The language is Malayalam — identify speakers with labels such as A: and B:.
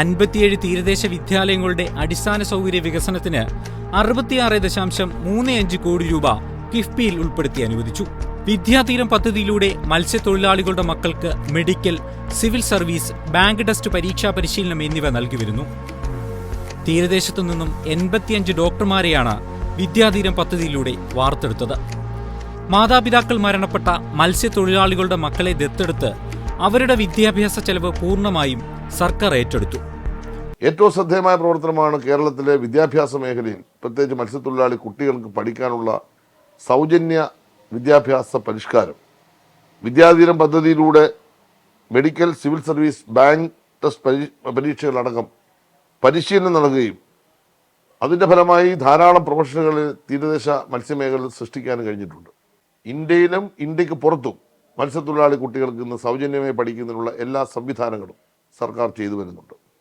A: അൻപത്തിയേഴ് തീരദേശ വിദ്യാലയങ്ങളുടെ അടിസ്ഥാന സൗകര്യ വികസനത്തിന് അറുപത്തിയാറ് ദശാംശം മൂന്ന് അഞ്ച് കോടി രൂപ കിഫ്ബിയിൽ ഉൾപ്പെടുത്തി അനുവദിച്ചു. വിദ്യാതീരം പദ്ധതിയിലൂടെ മത്സ്യത്തൊഴിലാളികളുടെ മക്കൾക്ക് medical civil service bank test പരീക്ഷാ പരിശീലനം എന്നിവ നൽകിവരുന്നു തീരദേശത്തു നിന്നും എൺപത്തിയഞ്ച് ഡോക്ടർമാരെയാണ് വിദ്യാതീരം പദ്ധതിയിലൂടെ വാർത്തെടുത്തത്. മാതാപിതാക്കൾ മരണപ്പെട്ട മത്സ്യത്തൊഴിലാളികളുടെ മക്കളെ ദത്തെടുത്ത് അവരുടെ വിദ്യാഭ്യാസ ചെലവ് പൂർണമായും സർക്കാർ ഏറ്റെടുത്തു.
B: ഏറ്റവും ശ്രദ്ധേയമായ പ്രവർത്തനമാണ് കേരളത്തിലെ വിദ്യാഭ്യാസ മേഖലയിൽ പ്രത്യേകിച്ച് മത്സ്യത്തൊഴിലാളി കുട്ടികൾക്ക് പഠിക്കാനുള്ള സൗജന്യ വിദ്യാഭ്യാസ പരിഷ്കാരം. വിദ്യാധീനം പദ്ധതിയിലൂടെ medical civil service bank test പരീക്ഷകളടക്കം പരിശീലനം നൽകുകയും അതിന്റെ ഫലമായി ധാരാളം പ്രൊഫഷണലുകളെ തീരദേശ മത്സ്യമേഖലയിൽ സൃഷ്ടിക്കാൻ കഴിഞ്ഞിട്ടുണ്ട്. ഇന്ത്യയിലും ഇന്ത്യയ്ക്ക് പുറത്തും മത്സ്യത്തൊഴിലാളി കുട്ടികൾക്ക് ഇന്ന് സൗജന്യമായി പഠിക്കുന്നതിനുള്ള എല്ലാ സംവിധാനങ്ങളും സർക്കാർ ചെയ്തു വരുന്നുണ്ട്.